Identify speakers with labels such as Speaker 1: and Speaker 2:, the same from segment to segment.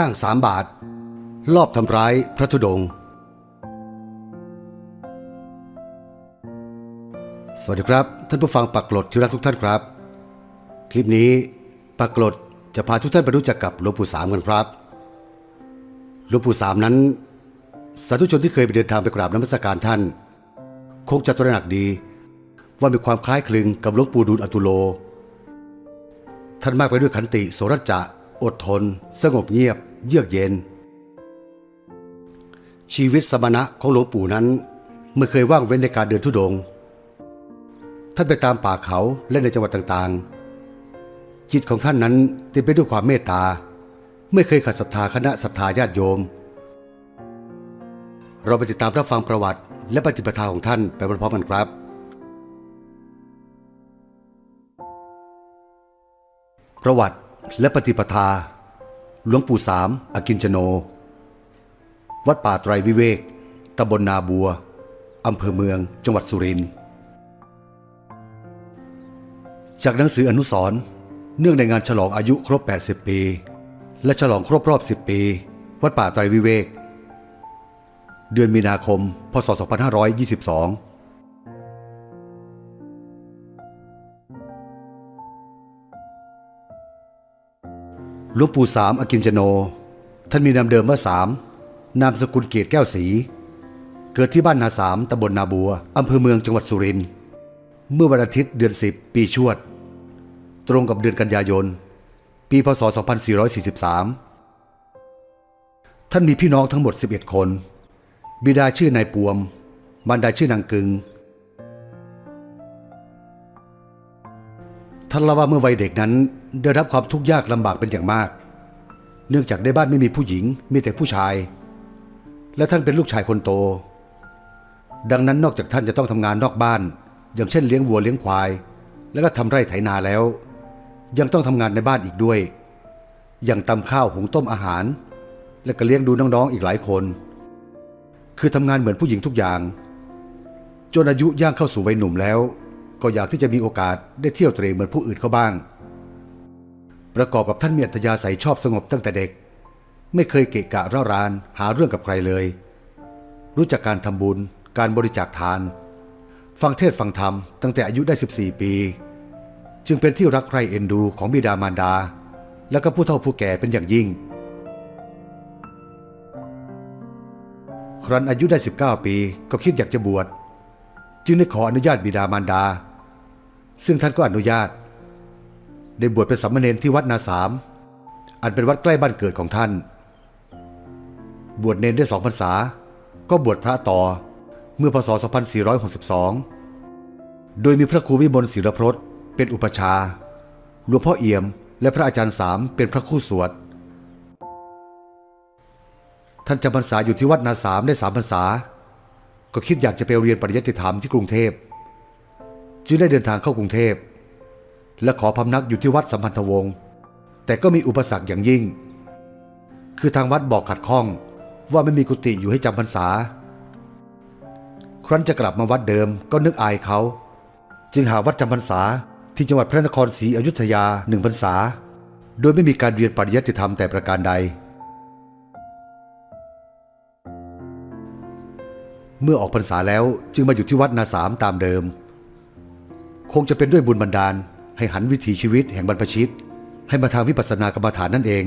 Speaker 1: จ้างสามบาท ลอบทำร้ายพระธุดงค์สวัสดีครับ ท่านผู้ฟังปักกลดที่รักทุกท่านครับ คลิปนี้ปักกลดจะพาทุกท่านไปรู้จักกับหลวงปู่สามกันครับหลวงปู่สามนั้น สาธุชนที่เคยไปเดินทางไปกราบนมัสการท่าน คงจะตระหนักดีว่ามีความคล้ายคลึงกับหลวงปู่ดูลอตุโล ท่านมากไปด้วยขันติโสรจะ อดทน สงบเงียบ เยือกเย็น ชีวิตสมณะของหลวงปู่นั้น ไม่เคยว่างเว้นในการเดินทุดงค์ท่านไปตามป่าเขาและในจังหวัดต่างๆ จิตของท่านนั้นเต็มไปด้วยความเมตตา ไม่เคยขัดศรัทธาคณะศรัทธาญาติโยม เราไปติดตามรับฟังประวัติและปฏิปทาของท่านไปพร้อมๆกันครับประวัติ และปฏิปทา หลวงปู่สามอากินจโน วัดป่าไตรวิเวกตำบลนาบัวอำเภอเมืองจังหวัดสุรินทร์จากหนังสืออนุสรเนื่องในงานฉลองอายุครบ 80 ปี และฉลองครบรอบ 10 ปี วัดป่าไตรวิเวก เดือนมีนาคม พศ 2522 หลวงปู่สามอากินจโน ท่านมีนามเดิมว่าสามนามสกุลเกียรติแก้วศรีเกิดที่บ้านนาสามตำบลนาบัวอำเภอเมืองจังหวัดสุรินทร์เมื่อวันอาทิตย์เดือน 10 ปีชวด ตรงกับเดือนกันยายน ปีพศ 2443 ท่านมีพี่น้องทั้งหมด 11 คน บิดาชื่อนายปวมมารดาชื่อนางกึงท่านเล่าว่าเมื่อวัยเด็กนั้น ได้รับความทุกข์ยากลำบากเป็นอย่างมาก เนื่องจากในบ้านไม่มีผู้หญิง มีแต่ผู้ชาย และท่านเป็นลูกชายคนโต ดังนั้นนอกจากท่านจะต้องทำงานนอกบ้าน อย่างเช่นเลี้ยงวัวเลี้ยงควาย แล้วก็ทำไร่ไถนาแล้ว ยังต้องทำงานในบ้านอีกด้วย อย่างตำข้าวหุงต้มอาหาร และก็เลี้ยงดูน้องๆอีกหลายคน คือทำงานเหมือนผู้หญิงทุกอย่างจนอายุย่างเข้าสู่วัยหนุ่มแล้ว ก็อยากที่จะมีโอกาสได้เที่ยวเตร่เหมือนผู้อื่นเขาบ้าง ประกอบกับท่านมีอัธยาศัยชอบสงบตั้งแต่เด็ก ไม่เคยเกะกะร่าราน หาเรื่องกับใครเลย รู้จักการทำบุญ การบริจาคทาน ฟังเทศฟังธรรมตั้งแต่อายุได้ 14 ปี จึงเป็นที่รักใคร่เอ็นดูของบิดามารดา และก็ผู้เฒ่าผู้แก่เป็นอย่างยิ่ง ครั้นอายุได้ 19 ปีก็คิดอยากจะบวช จึงได้ขออนุญาตบิดามารดา ซึ่งท่านก็อนุญาต ได้บวชเป็นสามเณรที่วัดนาสาม อันเป็นวัดใกล้บ้านเกิดของท่าน บวชเนรได้สองพรรษา ก็บวชพระต่อเมื่อพศ 2462 โดยมีพระครูวิมลศิรพรสเป็นอุปชาหลวงพ่อเอี่ยม และพระอาจารย์สามเป็นพระคู่สวด ท่านจำพรรษาอยู่ที่วัดนาสามได้สามพรรษา ก็คิดอยากจะไปเรียนปริยัติธรรมที่กรุงเทพ จึงได้เดินทางเข้ากรุงเทพ และขอพำนักอยู่ที่วัดสัมพันธวงศ์แต่ก็มีอุปสรรคอย่างยิ่ง คือทางวัดบอกขัดข้องว่าไม่มีกุฏิอยู่ให้จำพรรษา ครั้นจะกลับมาวัดเดิมก็นึกอายเขา จึงหาวัดจำพรรษาที่จังหวัดพระนครศรีอยุธยาหนึ่งพรรษา โดยไม่มีการเรียนปริยัติธรรมแต่ประการใด เมื่อออกพรรษาแล้วจึงมาอยู่ที่วัดนาสามตามเดิม คงจะเป็นด้วยบุญบันดาล ให้หันวิถีชีวิตแห่งบรรพชิต ให้มาทางวิปัสสนากรรมฐานนั่นเอง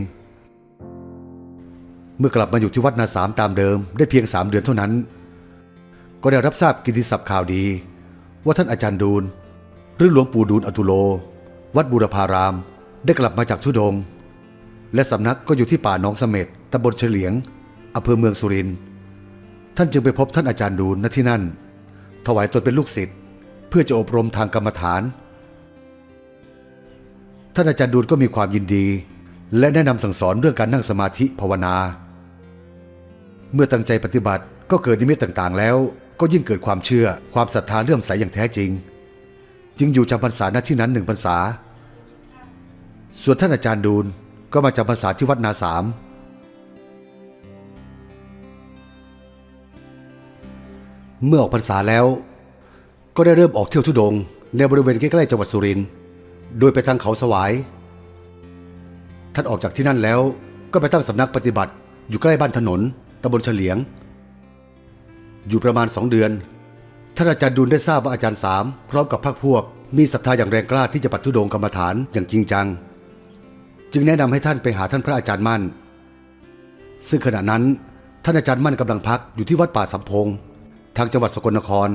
Speaker 1: เมื่อกลับมาอยู่ที่วัดนาสามตามเดิมได้เพียงสามเดือนเท่านั้น ก็ได้รับทราบกิติศัพท์ข่าวดี ว่าท่านอาจารย์ดูลหรือหลวงปู่ดูลอตุโล วัดบูรพาราม ได้กลับมาจากทุดง และสำนักก็อยู่ที่ป่าหนองเสม็ดตำบลเฉลียงอำเภอเมืองสุรินทร์ท่านจึงไปพบท่านอาจารย์ดูลณที่นั่น ถวายตนเป็นลูกศิษย์เพื่อจะอบรมทางกรรมฐาน ท่านอาจารย์ดูลก็มีความยินดี และแนะนำสั่งสอนเรื่องการนั่งสมาธิภาวนา เมื่อตั้งใจปฏิบัติก็เกิดนิมิตต่างๆ แล้ว ก็ยิ่งเกิดความเชื่อความศรัทธาเลื่อมใสอย่างแท้จริง จึงอยู่จำพรรษาณที่นั้นหนึ่งพรรษา ส่วนท่านอาจารย์ดูลก็มาจำพรรษาที่วัดนาสามเมื่อออกพรรษาแล้ว ก็ได้เริ่มออกเที่ยวทุดง ในบริเวณใกล้ๆจังหวัดสุรินทร์ โดยไปทางเขาสวาย ท่านออกจากที่นั่นแล้วก็ไปตั้งสำนักปฏิบัติ อยู่ใกล้บ้านถนนตำบลเฉลียง อยู่ประมาณสองเดือน ท่านอาจารย์ดุลได้ทราบว่าอาจารย์สามพร้อมกับพรรคพวก มีศรัทธาอย่างแรงกล้าที่จะปัดทุดงกรรมฐานอย่างจริงจัง จึงแนะนำให้ท่านไปหาท่านพระอาจารย์มั่น ซึ่งขณะนั้นท่านอาจารย์มั่นกำลังพักอยู่ที่วัดป่าสัมพงศ์ทางจังหวัดสกลนคร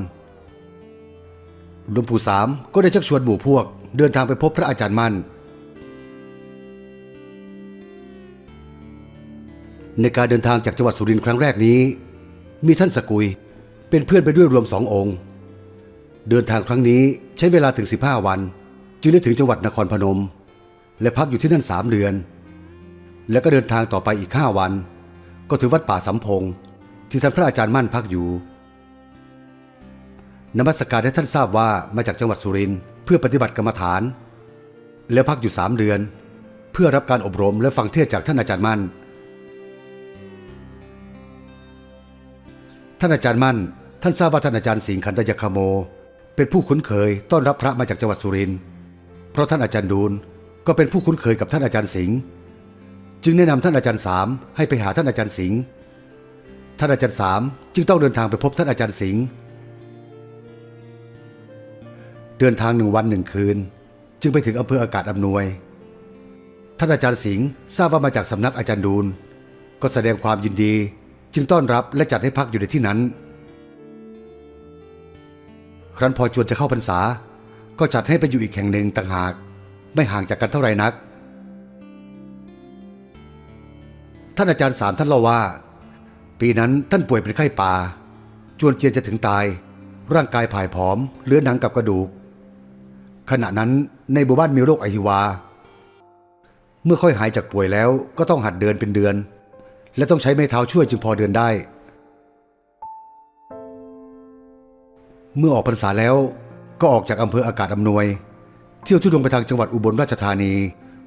Speaker 1: หลวงปู่สามก็ได้ชักชวนหมู่พวก เดินทางไปพบพระอาจารย์มั่น ในการเดินทางจากจังหวัดสุรินทร์ครั้งแรกนี้ มีท่านสกุยเป็นเพื่อนไปด้วยรวมสององค์ เดินทางครั้งนี้ใช้เวลาถึง 15 วัน จึงได้ถึงจังหวัดนครพนม และพักอยู่ที่นั่นสามเดือน แล้วก็เดินทางต่อไปอีก 5 วัน ก็ถึงวัดป่าสัมพงที่ท่านพระอาจารย์มั่นพักอยู่ นมัสการให้ท่านทราบว่ามาจากจังหวัดสุรินทร์เพื่อปฏิบัติกรรมฐาน แล้วพักอยู่สามเดือน เพื่อรับการอบรมและฟังเทศจากท่านอาจารย์มั่น ท่านอาจารย์มั่น ท่านทราบว่าท่านอาจารย์สิงห์ขันตยคโม เป็นผู้คุ้นเคยต้อนรับพระมาจากจังหวัดสุรินทร์เพราะท่านอาจารย์ดูลก็เป็นผู้คุ้นเคยกับท่านอาจารย์สิงห์จึงแนะนำท่านอาจารย์สามให้ไปหาท่านอาจารย์สิงห์ท่านอาจารย์สามจึงต้องเดินทางไปพบท่านอาจารย์สิงห์ เดินทางหนึ่งวันหนึ่งคืน จึงไปถึงอำเภออากาศอำนวย ท่านอาจารย์สิงห์ทราบว่ามาจากสำนักอาจารย์ดูล ก็แสดงความยินดี จึงต้อนรับและจัดให้พักอยู่ในที่นั้น ครั้นพอจวนจะเข้าพรรษา ก็จัดให้ไปอยู่อีกแห่งหนึ่งต่างหาก ไม่ห่างจากกันเท่าไรนัก ท่านอาจารย์สามท่านเล่าว่า ปีนั้นท่านป่วยเป็นไข้ป่าจวนเจียนจะถึงตายร่างกายผายผอมเหลือหนังกับกระดูก ขณะนั้นในหมู่บ้านมีโรคอหิวา เมื่อค่อยหายจากป่วยแล้วก็ต้องหัดเดินเป็นเดือน และต้องใช้ไม้เท้าช่วยจึงพอเดินได้ เมื่อออกพรรษาแล้วก็ออกจากอำเภออากาศอำนวย เที่ยวทุดงไปทางจังหวัดอุบลราชธานี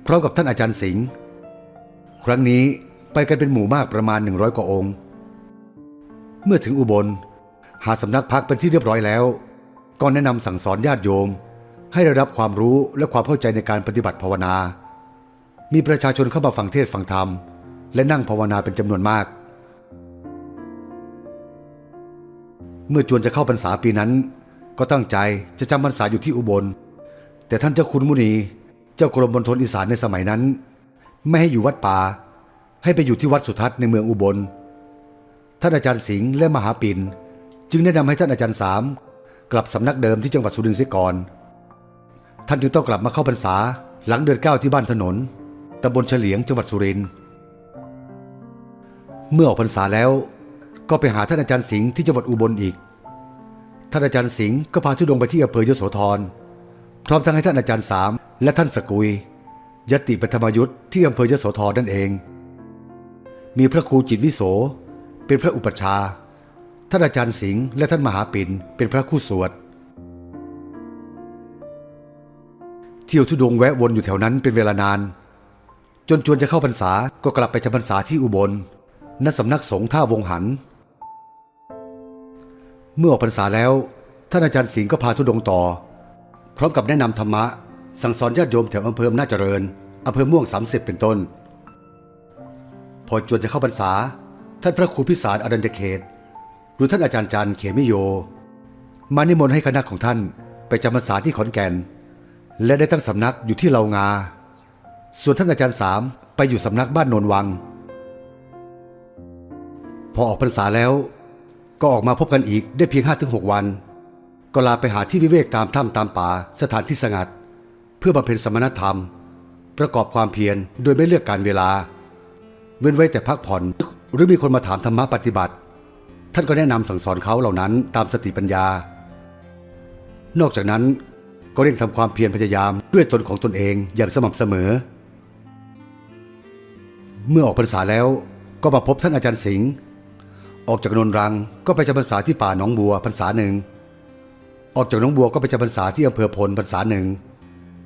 Speaker 1: พร้อมกับท่านอาจารย์สิงห์ครั้งนี้ไปกันเป็นหมู่มากประมาณ 100 กว่าองค์ เมื่อถึงอุบล หาสำนักพักเป็นที่เรียบร้อยแล้ว ก็แนะนำสั่งสอนญาติโยม ให้ได้รับความรู้และความเข้าใจในการปฏิบัติภาวนา มีประชาชนเข้ามาฟังเทศฟังธรรม และนั่งภาวนาเป็นจำนวนมาก เมื่อจวนจะเข้าพรรษาปีนั้น ก็ตั้งใจจะจำพรรษาอยู่ที่อุบล แต่ท่านเจ้าคุณมุนี เจ้ากรมบณฑลอีสานในสมัยนั้น ไม่ให้อยู่วัดป่า ให้ไปอยู่ที่วัดสุทัศน์ในเมืองอุบล ท่านอาจารย์สิงห์และมหาปิน จึงแนะนำให้ท่านอาจารย์สามกลับสำนักเดิมที่จังหวัดสุรินทร์เสียก่อน ท่านจึงต้องกลับมาเข้าพรรษาหลังเดือนเก้าที่บ้านถนนตำบลเฉลียงจังหวัดสุรินทร์เมื่อออกพรรษาแล้วก็ไปหาท่านอาจารย์สิงห์ที่จังหวัดอุบลอีก ท่านอาจารย์สิงห์ก็พาทุดงไปที่อำเภอยโสธร พร้อมทั้งให้ท่านอาจารย์สามและท่านสกุย ยติปฐมยุทธ์ที่อำเภอยโสธรนั่นเอง มีพระครูจิตวิโส เป็นพระอุปัชฌาย์ท่านอาจารย์สิงห์และท่านมหาปิ่นเป็นพระคู่สวด เที่ยวทุดงแวะวนอยู่แถวนั้นเป็นเวลานาน จนจวนจะเข้าพรรษาก็กลับไปจำพรรษาที่อุบลณสำนักสงฆ์ท่าวงหัน เมื่อออกพรรษาแล้ว ท่านอาจารย์สิงห์ก็พาทุดงต่อ พร้อมกับแนะนำธรรมะ สั่งสอนญาติโยมแถวอำเภออำนาจเจริญอำเภอม่วงสามสิบเป็นต้น พอจวนจะเข้าพรรษา ท่านพระครูพิสารอรัญญเขต หรือท่านอาจารย์จันเขมิโย มานิมนต์ให้คณะของท่านไปจำพรรษาที่ขอนแก่น และได้ตั้งสำนักอยู่ที่เลางา ส่วนท่านอาจารย์สามไปอยู่สำนักบ้านโนนวัง พอออกพรรษาแล้ว ก็ออกมาพบกันอีกได้เพียง5-6ถึงหวัน ก็ลาไปหาที่วิเวกตามถ้ำตามป่าสถานที่สงัด เพื่อบำเพ็ญสมณธรรม ประกอบความเพียรโดยไม่เลือกการเวลา เว้นไว้แต่พักผ่อนหรือมีคนมาถามธรรมะปฏิบัติ ท่านก็แนะนำสั่งสอนเขาเหล่านั้นตามสติปัญญา นอกจากนั้น ก็เร่งทำความเพียรพยายามด้วยตนของตนเองอย่างสม่ำเสมอ เมื่อออกพรรษาแล้วก็มาพบท่านอาจารย์สิงห์ออกจากนนรังก็ไปจำพรรษาที่ป่าหนองบัวพรรษาหนึ่งออกจากหนองบัวก็ไปจำพรรษาที่อำเภอพลพรรษาหนึ่ง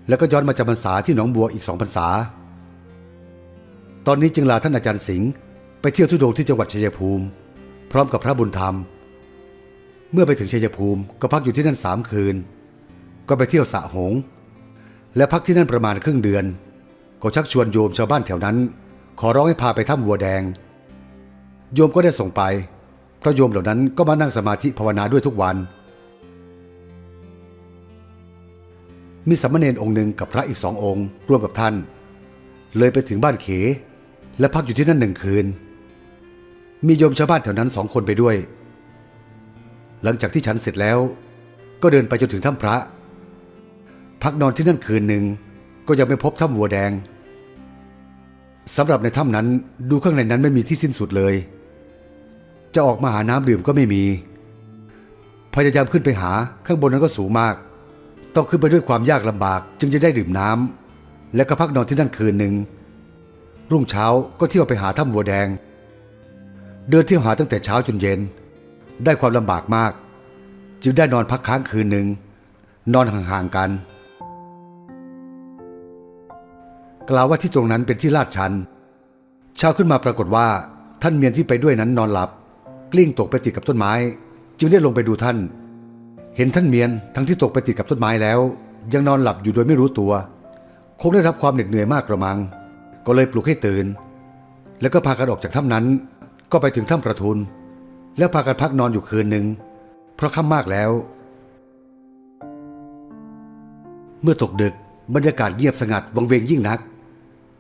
Speaker 1: แล้วก็ย้อนมาจำพรรษาที่หนองบัวอีกสองพรรษา ตอนนี้จึงลาท่านอาจารย์สิงห์ไปเที่ยวทุดงที่จังหวัดชัยภูมิ พร้อมกับพระบุญธรรม เมื่อไปถึงชัยภูมิก็พักอยู่ที่นั่นสามคืน ก็ไปเที่ยวสะหง และพักที่นั่นประมาณครึ่งเดือน ก็ชักชวนโยมชาวบ้านแถวนั้น ขอร้องให้พาไปถ้ำวัวแดง โยมก็ได้ส่งไป เพราะโยมเหล่านั้นก็มานั่งสมาธิภาวนาด้วยทุกวัน มีสัมมเนรองค์หนึ่งกับพระอีกสององค์ร่วมกับท่าน เลยไปถึงบ้านเข และพักอยู่ที่นั่นหนึ่งคืน มีโยมชาวบ้านแถวนั้นสองคนไปด้วย หลังจากที่ฉันเสร็จแล้ว ก็เดินไปจนถึงถ้ำพระ พักนอนที่นั่นคืนหนึ่งก็ยังไม่พบถ้ำวัวแดงสำหรับในถ้ำนั้นดูข้างในนั้นไม่มีที่สิ้นสุดเลย จะออกมาหาน้ำดื่มก็ไม่มี พยายามขึ้นไปหาข้างบนนั้นก็สูงมาก ต้องขึ้นไปด้วยความยากลำบากจึงจะได้ดื่มน้ำและก็พักนอนที่นั่นคืนหนึ่งรุ่งเช้าก็เที่ยวไปหาถ้ำวัวแดง เดินเที่ยวหาตั้งแต่เช้าจนเย็น ได้ความลำบากมาก จึงได้นอนพักค้างคืนหนึ่งนอนห่างๆกัน กล่าวว่าที่ตรงนั้นเป็นที่ลาดชันเช้าขึ้นมาปรากฏว่าท่านเมียนที่ไปด้วยนั้นนอนหลับ กลิ้งตกไปติดกับต้นไม้ จึงได้ลงไปดูท่าน เห็นท่านเมียนทั้งที่ตกไปติดกับต้นไม้แล้ว ยังนอนหลับอยู่โดยไม่รู้ตัว คงได้รับความเหน็ดเหนื่อยมากกระมัง ก็เลยปลุกให้ตื่น แล้วก็พากันออกจากถ้ำนั้น ก็ไปถึงถ้ำประทุน แล้วพากันพักนอนอยู่คืนหนึ่งเพราะค่ำมากแล้ว เมื่อตกดึกบรรยากาศเงียบสงัดวังเวงยิ่งนัก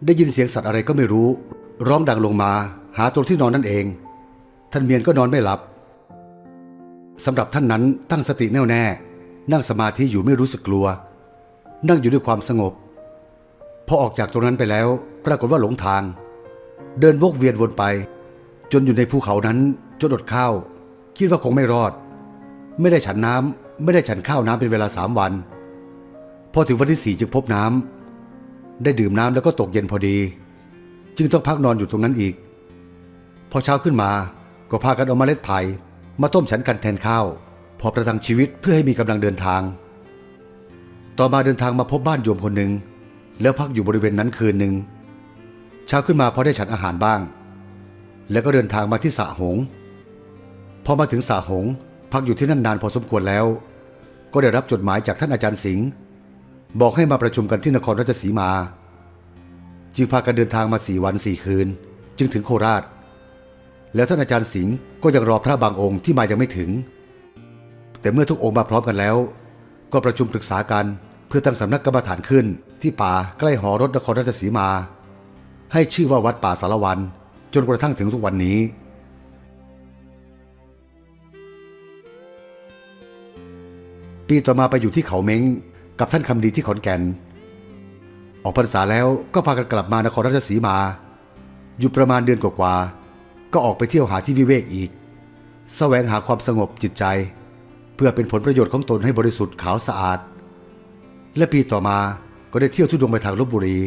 Speaker 1: ได้ยินเสียงสัตว์อะไรก็ไม่รู้ ร้องดังลงมา หาตรงที่นอนนั่นเอง ท่านเมียนก็นอนไม่หลับสำหรับท่านนั้นตั้งสติแน่วแน่ นั่งสมาธิอยู่ไม่รู้สึกกลัว นั่งอยู่ด้วยความสงบ พอออกจากตรงนั้นไปแล้ว ปรากฏว่าหลงทาง เดินวกเวียนวนไป จนอยู่ในภูเขานั้นจนอดข้าว คิดว่าคงไม่รอด ไม่ได้ฉันน้ำไม่ได้ฉันข้าวน้ำเป็นเวลาสามวัน พอถึงวันที่สี่จึงพบน้ำ ได้ดื่มน้ำแล้วก็ตกเย็นพอดี จึงต้องพักนอนอยู่ตรงนั้นอีก พอเช้าขึ้นมาก็พากันเอาเมล็ดไผ่มาต้มฉันกันแทนข้าว พอประทังชีวิตเพื่อให้มีกำลังเดินทาง ต่อมาเดินทางมาพบบ้านโยมคนหนึ่ง แล้วพักอยู่บริเวณนั้นคืนหนึ่งเช้าขึ้นมาพอได้ฉันอาหารบ้าง แล้วก็เดินทางมาที่สระหง พอมาถึงสระหง พักอยู่ที่นั่นนานพอสมควรแล้ว ก็ได้รับจดหมายจากท่านอาจารย์สิงห์ บอกให้มาประชุมกันที่นครราชสีมา จึงพากันเดินทางมาสี่วันสี่คืน จึงถึงโคราช แล้วท่านอาจารย์สิงห์ก็ยังรอพระบางองค์ที่มายังไม่ถึง แต่เมื่อทุกองค์มาพร้อมกันแล้ว ก็ประชุมปรึกษากันเพื่อตั้งสำนักกรรมฐานขึ้น ที่ป่าใกล้หอรถนครราชสีมา ให้ชื่อว่าวัดป่าสารวัน จนกระทั่งถึงทุกวันนี้ปีต่อมาไปอยู่ที่เขาเม้ง กับท่านคำดีที่ขอนแก่น ออกพรรษาแล้วก็พากันกลับมานครราชสีมา อยู่ประมาณเดือนกว่าๆก็ออกไปเที่ยวหาที่วิเวกอีกแสวงหาความสงบจิตใจ เพื่อเป็นผลประโยชน์ของตนให้บริสุทธิ์ขาวสะอาด และปีต่อมาก็ได้เที่ยวทุดงไปทางลบบุรี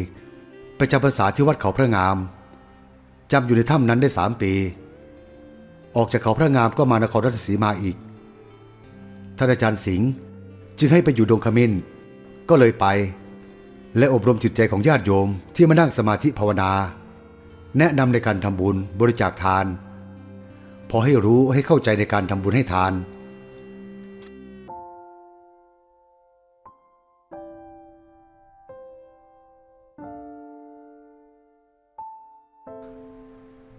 Speaker 1: ไปจำพรรษาที่วัดเขาพระงามจำอยู่ในถ้ำนั้นได้สามปี ออกจากเขาพระงามก็มานครราชสีมาอีกท่านอาจารย์สิงห์จึงให้ไปอยู่ดงขมิ้น ก็เลยไป และอบรมจิตใจของญาติโยมที่มานั่งสมาธิภาวนา แนะนำในการทำบุญบริจาคทาน พอให้รู้ให้เข้าใจในการทำบุญให้ทาน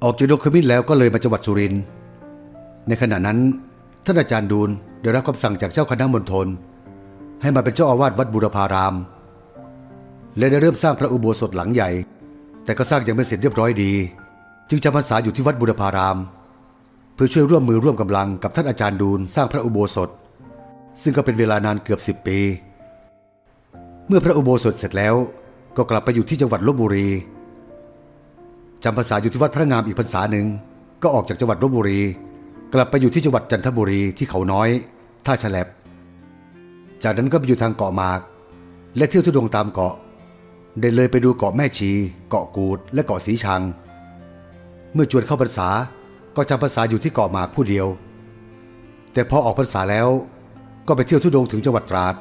Speaker 1: ออกจากดงขมิ้นแล้วก็เลยมาจังหวัดสุรินทร์ ในขณะนั้นท่านอาจารย์ดูลได้รับคำสั่งจากเจ้าคณะมณฑล ให้มาเป็นเจ้าอาวาสวัดบุรพาราม และได้เริ่มสร้างพระอุโบสถหลังใหญ่ แต่ก็สร้างยังไม่เสร็จเรียบร้อยดี จึงจำพรรษาอยู่ที่วัดบุรพาราม เพื่อช่วยร่วมมือร่วมกำลังกับท่านอาจารย์ดูลสร้างพระอุโบสถ ซึ่งก็เป็นเวลานานเกือบสิบปี เมื่อพระอุโบสถเสร็จแล้วก็กลับไปอยู่ที่จังหวัดลบบุรีจำพรรษาอยู่ที่วัดพระงามอีกพรรษาหนึ่งก็ออกจากจังหวัดลบบุรี กลับไปอยู่ที่จังหวัดจันทบุรีที่เขาน้อย ท่าฉลับ จากนั้นก็ไปอยู่ทางเกาะหมาก และเที่ยวทุดงตามเกาะ ได้เลยไปดูเกาะแม่ชี เกาะกูด และเกาะสีชัง เมื่อจวนเข้าพรรษาก็จำพรรษาอยู่ที่เกาะหมากผู้เดียว แต่พอออกพรรษาแล้ว ก็ไปเที่ยวทุดงถึงจังหวัดตราด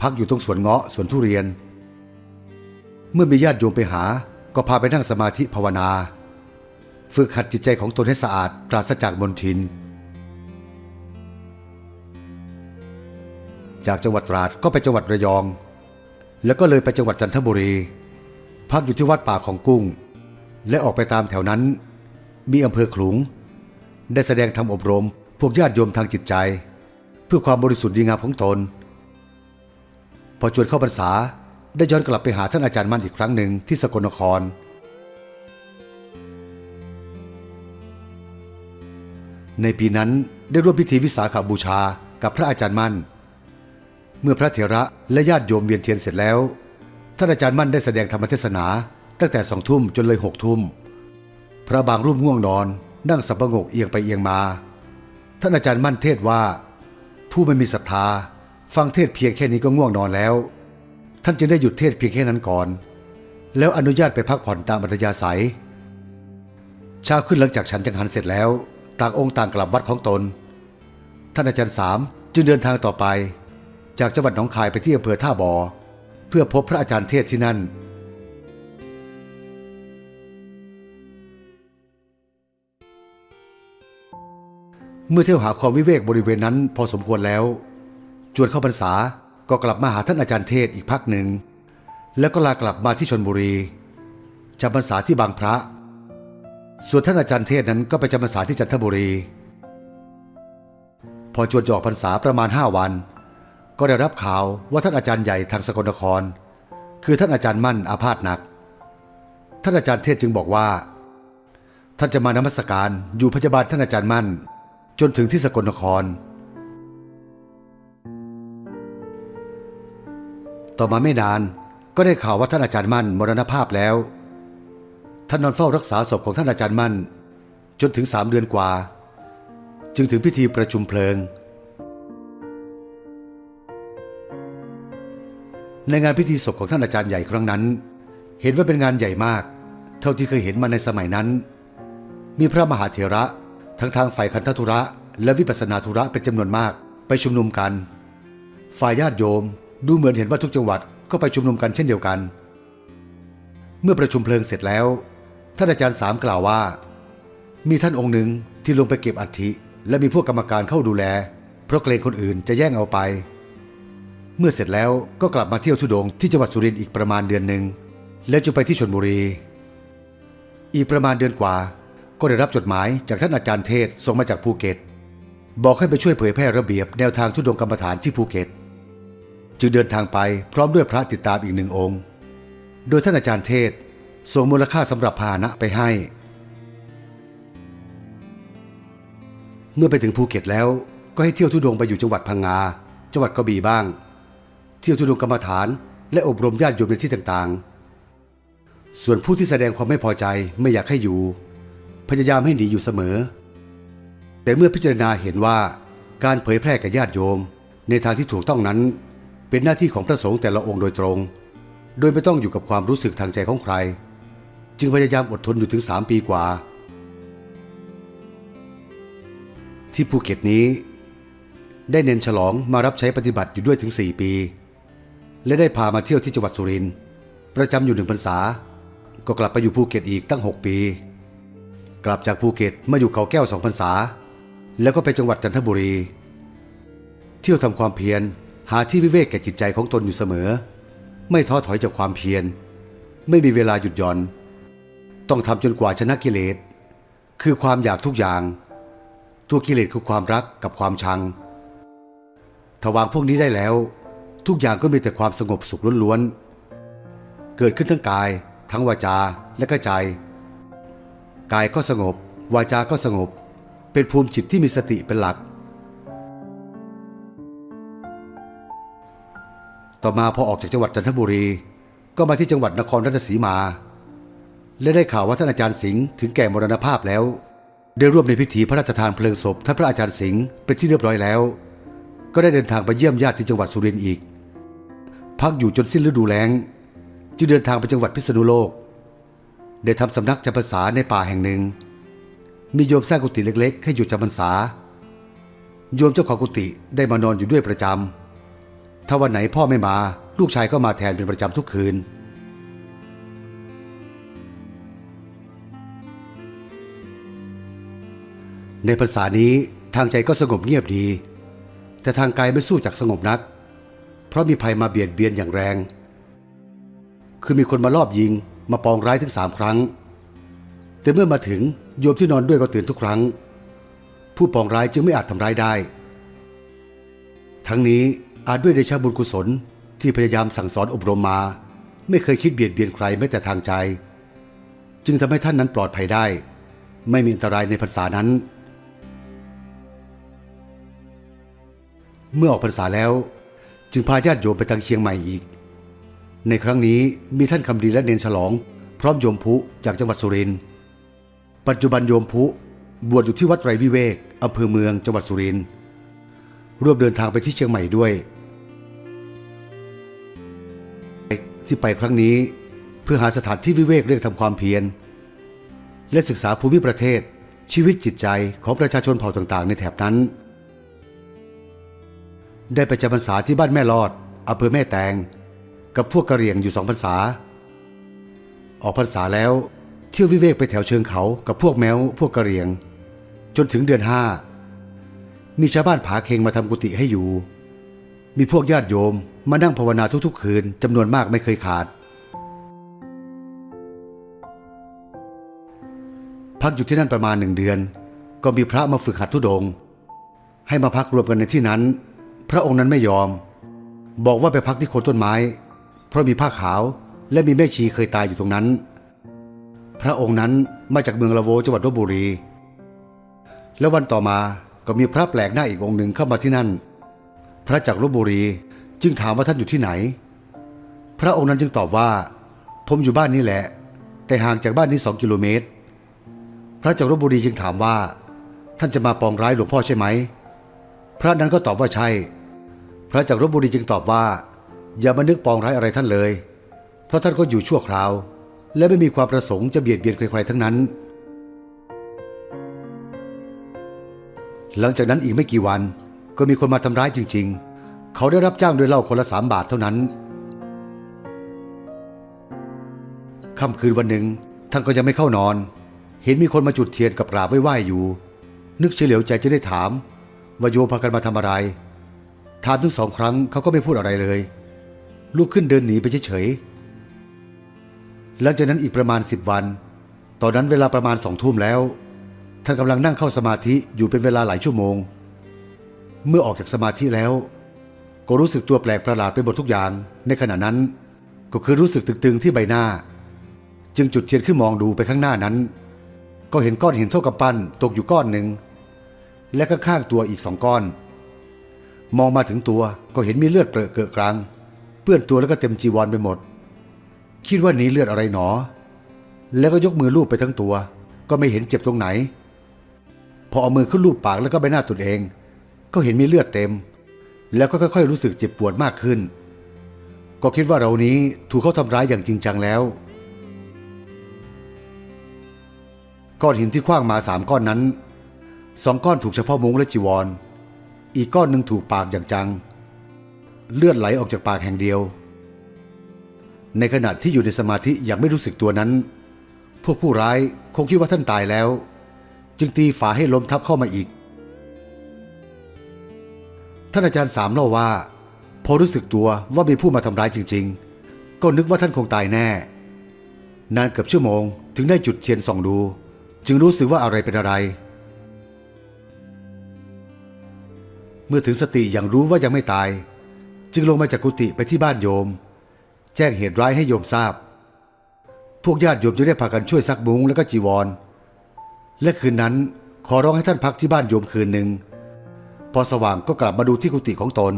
Speaker 1: พักอยู่ตรงสวนเงาะสวนทุเรียน เมื่อมีญาติโยมไปหา ก็พาไปนั่งสมาธิภาวนา ฝึกหัดจิตใจของตนให้สะอาดปราศจากมลทิน จากจังหวัดตราดก็ไปจังหวัดระยอง แล้วก็เลยไปจังหวัดจันทบุรี พักอยู่ที่วัดป่าของกุ้ง และออกไปตามแถวนั้น มีอำเภอขลุง ได้แสดงทำอบรม พวกญาติโยมทางจิตใจ เพื่อความบริสุทธิ์ดีงามของตน พอจวนเข้าพรรษาได้ย้อนกลับไปหาท่านอาจารย์มั่นอีกครั้งหนึ่งที่สกลนคร ในปีนั้นได้ร่วมพิธีวิสาขาบูชากับพระอาจารย์มั่น เมื่อพระเถระและญาติโยมเวียนเทียนเสร็จแล้ว ท่านอาจารย์มั่นได้แสดงธรรมเทศนา ตั้งแต่สองทุ่มจนเลยหกทุ่ม พระบางรูปง่วงนอน นั่งสับประงกเอียงไปเอียงมา ท่านอาจารย์มั่นเทศว่า ผู้ไม่มีศรัทธา ฟังเทศเพียงแค่นี้ก็ง่วงนอนแล้ว ท่านจึงได้หยุดเทศเพียงแค่นั้นก่อน แล้วอนุญาตไปพักผ่อนตามอัธยาศัยเช้าขึ้นหลังจากฉันจังหันเสร็จแล้ว ต่างองค์ต่างกลับวัดของตน ท่านอาจารย์สามจึงเดินทางต่อไป จากจังหวัดหนองคายไปที่อำเภอท่าบอ่อเพื่อพบพระอาจารย์เทศที่นั่น เมื่อเที่ยวหาความวิเวกบริเวณนั้นพอสมควรแล้ว จวนเข้าพรรษาก็กลับมาหาท่านอาจารย์เทศอีกพักหนึ่ง แล้วก็ลากลับมาที่ชนบุรีจำพรรษาที่บางพระ ส่วนท่านอาจารย์เทศนั้นก็ไปจำพรรษาที่จันทบุรี พอจวนจะออกพรรษาประมาณ5วัน ก็ได้รับข่าวว่าท่านอาจารย์ใหญ่ทางสกลนคร คือท่านอาจารย์มั่นอาพาธหนัก ท่านอาจารย์เทศจึงบอกว่า ท่านจะมานมัสการอยู่พยาบาลท่านอาจารย์มั่น จนถึงที่สกลนคร ต่อมาไม่นานก็ได้ข่าวว่าท่านอาจารย์มั่นมรณภาพแล้ว ท่านนอนเฝ้ารักษาศพของท่านอาจารย์มั่น จนถึงสามเดือนกว่า จึงถึงพิธีประชุมเพลิง ในงานพิธีศพของท่านอาจารย์ใหญ่ครั้งนั้น เห็นว่าเป็นงานใหญ่มาก เท่าที่เคยเห็นมาในสมัยนั้น มีพระมหาเถระ ทั้งทางฝ่ายคันธทุระ และวิปัสนาธุระเป็นจำนวนมากไปชุมนุมกัน ฝ่ายญาติโยมดูเหมือนเห็นว่าทุกจังหวัดก็ไปชุมนุมกันเช่นเดียวกัน เมื่อประชุมเพลิงเสร็จแล้ว ท่านอาจารย์สามกล่าวว่า มีท่านองค์หนึ่งที่ลงไปเก็บอัฐิและมีพวกกรรมการเข้าดูแล เพราะเกรงคนอื่นจะแย่งเอาไป เมื่อเสร็จแล้วก็กลับมาเที่ยวทุดงที่จังหวัดสุรินทร์อีกประมาณเดือนหนึ่ง แล้วจึงไปที่ชนบุรี อีกประมาณเดือนกว่า ก็ได้รับจดหมายจากท่านอาจารย์เทศส่งมาจากภูเก็ต บอกให้ไปช่วยเผยแพร่ระเบียบแนวทางทุดงกรรมฐานที่ภูเก็ต จึงเดินทางไปพร้อมด้วยพระติดตามอีกหนึ่งองค์ โดยท่านอาจารย์เทศส่งมูลค่าสำหรับพาหนะไปให้ เมื่อไปถึงภูเก็ตแล้วก็ให้เที่ยวทุดงไปอยู่จังหวัดพังงาจังหวัดกระบี่บ้าง ที่ยวทุดงกรรมฐาน และอบรมญาติโยมในที่ต่างๆ ส่วนผู้ที่แสดงความไม่พอใจไม่อยากให้อยู่ พยายามให้หนีอยู่เสมอ แต่เมื่อพิจารณาเห็นว่าการเผยแพร่กับญาติโยม ในทางที่ถูกต้องนั้น เป็นหน้าที่ของพระสงฆ์แต่ละองค์โดยตรง โดยไม่ต้องอยู่กับความรู้สึกทางใจของใคร จึงพยายามอดทนอยู่ถึง 3 ปีกว่า ที่ภูเก็ตนี้ได้เน้นฉลองมารับใช้ปฏิบัติอยู่ด้วยถึง 4 ปี และได้พามาเที่ยวที่จังหวัดสุรินทร์ประจำอยู่หนึ่งพรรษา ก็กลับไปอยู่ภูเก็ตอีกตั้ง 6 ปี กลับจากภูเก็ตมาอยู่เขาแก้วสองพรรษา แล้วก็ไปจังหวัดจันทบุรี เที่ยวทำความเพียรหาที่วิเวกแก่จิตใจของตนอยู่เสมอ ไม่ท้อถอยจากความเพียร ไม่มีเวลาหยุดหย่อน ต้องทำจนกว่าชนะกิเลส คือความอยากทุกอย่าง ตัวกิเลสคือความรักกับความชังถ้าวางพวกนี้ได้แล้ว ทุกอย่างก็มีแต่ความสงบสุขล้วนๆ เกิดขึ้นทั้งกาย ทั้งวาจาและก็ใจ กายก็สงบ วาจาก็สงบ เป็นภูมิจิตที่มีสติเป็นหลัก ต่อมาพอออกจากจังหวัดจันทบุรี ก็มาที่จังหวัดนครราชสีมา และได้ข่าวว่าท่านอาจารย์สิงห์ถึงแก่มรณภาพแล้ว ได้ร่วมในพิธีพระราชทานเพลิงศพท่านพระอาจารย์สิงห์เป็นที่เรียบร้อยแล้ว ก็ได้เดินทางไปเยี่ยมญาติที่จังหวัดสุรินทร์อีก พักอยู่จนสิ้นฤดูแล้ง จึงเดินทางไปจังหวัดพิษณุโลก ได้ทำสำนักจำพรรษาในป่าแห่งหนึ่ง มีโยมสร้างกุฏิเล็ก ๆ ให้อยู่จำพรรษา โยมเจ้าของกุฏิได้มานอนอยู่ด้วยประจำถ้าวันไหนพ่อไม่มาลูกชายก็มาแทนเป็นประจำทุกคืนในภาษานี้ทางใจก็สงบเงียบดี แต่ทางกายไม่สู้จากสงบนัก เพราะมีภัยมาเบียดเบียนอย่างแรง คือมีคนมาลอบยิงมาปองร้ายถึงสามครั้ง แต่เมื่อมาถึงโยมที่นอนด้วยก็ตื่นทุกครั้ง ผู้ปองร้ายจึงไม่อาจทำร้ายได้ ทั้งนี้อาจด้วยเดชบุญกุศลที่พยายามสั่งสอนอบรมมา ไม่เคยคิดเบียดเบียนใครแม้แต่ทางใจ จึงทำให้ท่านนั้นปลอดภัยได้ ไม่มีอันตรายในพรรษานั้น เมื่อออกพรรษาแล้ว จึงพาญาติโยมไปทางเชียงใหม่อีก ในครั้งนี้มีท่านคำดีและเนนฉลอง พร้อมโยมพุจากจังหวัดสุรินทร์ปัจจุบันโยมพุบวชอยู่ที่วัดไตรวิเวกอำเภอเมืองจังหวัดสุรินทร์ร่วมเดินทางไปที่เชียงใหม่ด้วย ที่ไปครั้งนี้เพื่อหาสถานที่วิเวกเรื่องทำความเพียร และศึกษาภูมิประเทศชีวิตจิตใจของประชาชนเผ่าต่างๆ ในแถบนั้น ได้ไปจำพรรษาที่บ้านแม่ลอดอำเภอแม่แตง กับพวกกะเหรี่ยงอยู่สองพรรษา ออกพรรษาแล้วเที่ยววิเวกไปแถวเชิงเขากับพวกแมวพวกกะเหรี่ยง จนถึงเดือนห้ามีชาวบ้านผาเคงมาทำกุฏิให้อยู่ มีพวกญาติโยมมานั่งภาวนาทุกๆ คืนจำนวนมากไม่เคยขาด พักอยู่ที่นั่นประมาณหนึ่งเดือน ก็มีพระมาฝึกหัดทุดง ให้มาพักรวมกันในที่นั้น พระองค์นั้นไม่ยอม บอกว่าไปพักที่โคนต้นไม้ เพราะมีผ้าขาวและมีแม่ชีเคยตายอยู่ตรงนั้น พระองค์นั้นมาจากเมืองละโวจังหวัดลบบุรี แล้ววันต่อมาก็มีพระแปลกหน้าอีกองค์หนึ่งเข้ามาที่นั่น พระจากลบบุรีจึงถามว่าท่านอยู่ที่ไหน พระองค์นั้นจึงตอบว่า ผมอยู่บ้านนี้แหละ แต่ห่างจากบ้านนี้สองกิโลเมตร พระจากลบบุรีจึงถามว่า ท่านจะมาปองร้ายหลวงพ่อใช่ไหม พระนั้นก็ตอบว่าใช่ พระจากลบบุรีจึงตอบว่า อย่ามานึกปองร้ายอะไรท่านเลย เพราะท่านก็อยู่ชั่วคราว และไม่มีความประสงค์จะเบียดเบียนใครๆทั้งนั้น หลังจากนั้นอีกไม่กี่วันก็มีคนมาทำร้ายจริง ๆ เขาได้รับจ้างด้วยเหล้าคนละสามบาทเท่านั้นค่ำคืนวันหนึ่งท่านก็ยังไม่เข้านอน เห็นมีคนมาจุดเทียนกับกราบไหว้อยู่ นึกเฉลียวใจจะได้ถามว่าโยพากันมาทำอะไร ถามถึงสองครั้งเขาก็ไม่พูดอะไรเลย ลุกขึ้นเดินหนีไปเฉยๆหลังจากนั้นอีกประมาณสิบวัน ตอนนั้นเวลาประมาณสองทุ่มแล้ว ท่านกำลังนั่งเข้าสมาธิอยู่เป็นเวลาหลายชั่วโมง เมื่อออกจากสมาธิแล้ว ก็รู้สึกตัวแปลกประหลาดไปหมดทุกอย่าง ในขณะนั้น ก็คือรู้สึกตึงๆที่ใบหน้า จึงจุดเทียนขึ้นมองดูไปข้างหน้านั้น ก็เห็นก้อนหินเท่ากับปั้นตกอยู่ก้อนหนึ่งและข้างๆตัวอีกสองก้อน มองมาถึงตัวก็เห็นมีเลือดเปรอะเกอะกลางเปื้อนตัวแล้วก็เต็มจีวรไปหมด คิดว่านี้เลือดอะไรหนอ แล้วก็ยกมือลูบไปทั้งตัว ก็ไม่เห็นเจ็บตรงไหน พอเอามือขึ้นลูบปากแล้วก็ใบหน้าตนเอง ก็เห็นมีเลือดเต็ม แล้วก็ค่อยๆรู้สึกเจ็บปวดมากขึ้น ก็คิดว่าเรานี้ถูกเขาทำร้ายอย่างจริงจังแล้วก้อนหินที่คว้างมาสามก้อนนั้นสองก้อนถูกเฉพาะมุ้งและจีวร อีกก้อนหนึ่งถูกปากอย่างจัง เลือดไหลออกจากปากแห่งเดียว ในขณะที่อยู่ในสมาธิอย่างไม่รู้สึกตัวนั้น พวกผู้ร้ายคงคิดว่าท่านตายแล้ว จึงตีฝาให้ล้มทับเข้ามาอีก ท่านอาจารย์สามเล่าว่า พอรู้สึกตัวว่ามีผู้มาทำร้ายจริง ๆ ก็นึกว่าท่านคงตายแน่ นานเกือบชั่วโมง ถึงได้จุดเทียนส่องดู จึงรู้สึกว่าอะไรเป็นอะไร เมื่อถึงสติอย่างรู้ว่ายังไม่ตาย จึงลงมาจากกุฏิไปที่บ้านโยม แจ้งเหตุร้ายให้โยมทราบ พวกญาติโยมจึงได้พากันช่วยซักมุ้งแล้วก็จีวร และคืนนั้นขอร้องให้ท่านพักที่บ้านโยมคืนหนึ่งพอสว่างก็กลับมาดูที่กุฏิของตน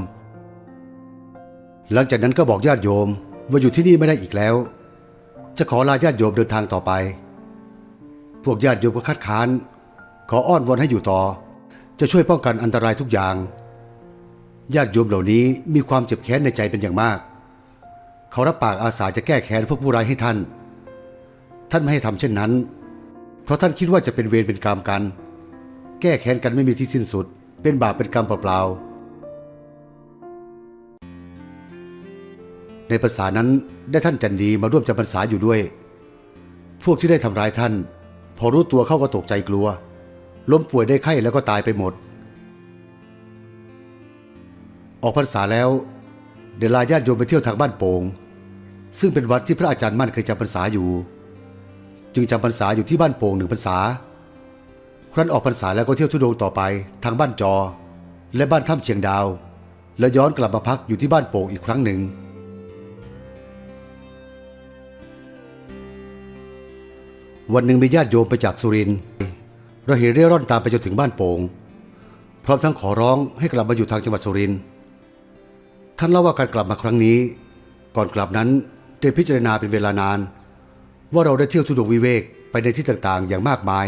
Speaker 1: หลังจากนั้นก็บอกญาติโยมว่าอยู่ที่นี่ไม่ได้อีกแล้ว จะขอลาญาติโยมเดินทางต่อไป พวกญาติโยมก็คัดค้าน ขออ้อนวอนให้อยู่ต่อ จะช่วยป้องกันอันตรายทุกอย่าง ญาติโยมเหล่านี้มีความเจ็บแค้นในใจเป็นอย่างมาก เขารับปากอาสาจะแก้แค้นพวกผู้ร้ายให้ท่าน ท่านไม่ให้ทำเช่นนั้น เพราะท่านคิดว่าจะเป็นเวรเป็นกรรมกัน แก้แค้นกันไม่มีที่สิ้นสุด เป็นบาปเป็นกรรมเปล่าๆในภาษานั้นได้ท่านจันดีมาร่วมจำพรรษาอยู่ด้วย พวกที่ได้ทำร้ายท่าน พอรู้ตัวเข้าก็ตกใจกลัว ล้มป่วยได้ไข้แล้วก็ตายไปหมด ออกพรรษาแล้ว เดลาญาติโยมไปเที่ยวทางบ้านโป่งซึ่งเป็นวัดที่พระอาจารย์มั่นเคยจำพรรษาอยู่ จึงจำพรรษาอยู่ที่บ้านโป่งหนึ่งพรรษา ครั้นออกพรรษาแล้วก็เที่ยวทุดงต่อไปทางบ้านจอ และบ้านถ้ำเชียงดาว แล้วย้อนกลับมาพักอยู่ที่บ้านโป่งอีกครั้งหนึ่ง วันหนึ่งมีญาติโยมไปจากสุรินทร์ ราเหเร่ร่อนตามไปจนถึงบ้านโป่งพร้อมทั้งขอร้องให้กลับมาอยู่ทางจังหวัดสุรินทร์ท่านเล่าว่าการกลับมาครั้งนี้ ก่อนกลับนั้นได้พิจารณาเป็นเวลานาน ว่าเราได้เที่ยวทุดงวิเวกไปในที่ต่างๆ อย่างมากมาย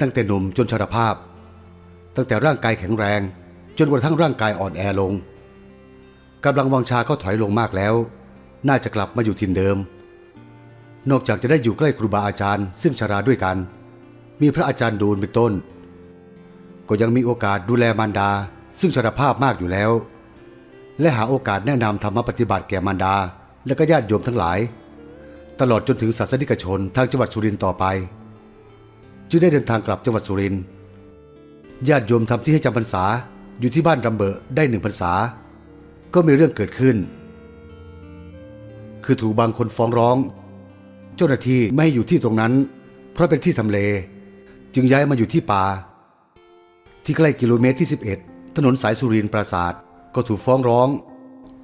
Speaker 1: ตั้งแต่หนุ่มจนชราภาพ ตั้งแต่ร่างกายแข็งแรง จนกระทั่งร่างกายอ่อนแอลงกำลังวังชาก็ถอยลงมากแล้ว น่าจะกลับมาอยู่ถิ่นเดิม นอกจากจะได้อยู่ใกล้ครูบาอาจารย์ ซึ่งชราด้วยกัน มีพระอาจารย์ดูลเป็นต้น ก็ยังมีโอกาสดูแลมารดา ซึ่งชราภาพมากอยู่แล้ว และหาโอกาสแนะนำธรรมปฏิบัติแก่มารดา และก็ญาติโยมทั้งหลาย ตลอดจนถึงศาสนิกชนทางจังหวัดสุรินทร์ต่อไป จึงได้เดินทางกลับจังหวัดสุรินทร์ญาติโยมทำที่ให้จำพรรษาอยู่ที่บ้านรำเบอได้หนึ่งพรรษา ก็มีเรื่องเกิดขึ้น คือถูกบางคนฟ้องร้อง เจ้าหน้าที่ไม่ให้อยู่ที่ตรงนั้น เพราะเป็นที่ทำเล จึงย้ายมาอยู่ที่ป่า ที่ใกล้กิโลเมตรที่ 11 ถนนสายสุรินทร์ปราสาทก็ถูกฟ้องร้อง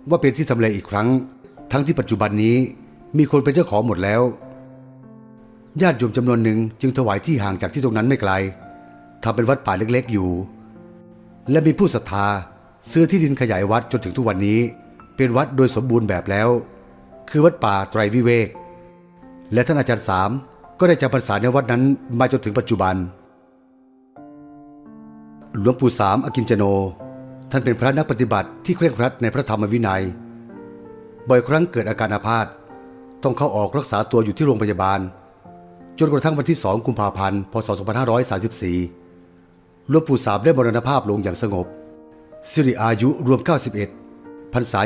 Speaker 1: ว่าเป็นที่ทำเลอีกครั้ง ทั้งที่ปัจจุบันนี้มีคนเป็นเจ้าของหมดแล้ว ญาติโยมจำนวนหนึ่งจึงถวายที่ห่างจากที่ตรงนั้นไม่ไกลทำเป็นวัดป่าเล็กๆอยู่ และมีผู้ศรัทธาซื้อที่ดินขยายวัดจนถึงทุกวันนี้ เป็นวัดโดยสมบูรณ์แบบแล้ว คือวัดป่าไตรวิเวก และท่านอาจารย์สาม ก็ได้จำพรรษาในวัดนั้นมาจนถึงปัจจุบัน หลวงปู่สามอกินจโน ท่านเป็นพระนักปฏิบัติที่เคร่งครัดในพระธรรมวินัย บ่อยครั้งเกิดอาการอาพาธต้องเข้าออกรักษาตัวอยู่ที่โรงพยาบาล จนกระทั่งวันที่2กุมภาพันธ์ พศ 2534 หลวงปู่สามได้มรณภาพลงอย่างสงบ สิริอายุรวม 91พรรษา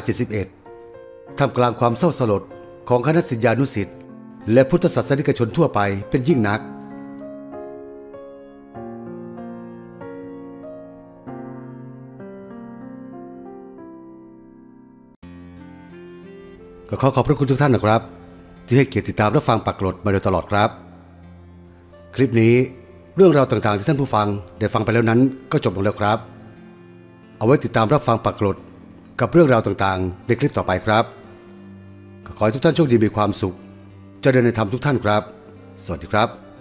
Speaker 1: 71ท่ามกลางความเศร้าสลดของคณะศิษยานุสิษย์ และพุทธศาสนิกชนทั่วไปเป็นยิ่งนัก ก็ขอขอบพระคุณทุกท่านนะครับ ที่ให้เกียรติติดตามรับฟังปักกรดมาโดยตลอดครับ คลิปนี้เรื่องราวต่างๆ ที่ท่านผู้ฟังได้ฟังไปแล้วนั้นก็จบลงแล้วครับ เอาไว้ติดตามรับฟังปักกรดกับเรื่องราวต่างๆ ในคลิปต่อไปครับขอให้ทุกท่านโชคดีมีความสุข เจริญในธรรมทุกท่านครับ สวัสดีครับ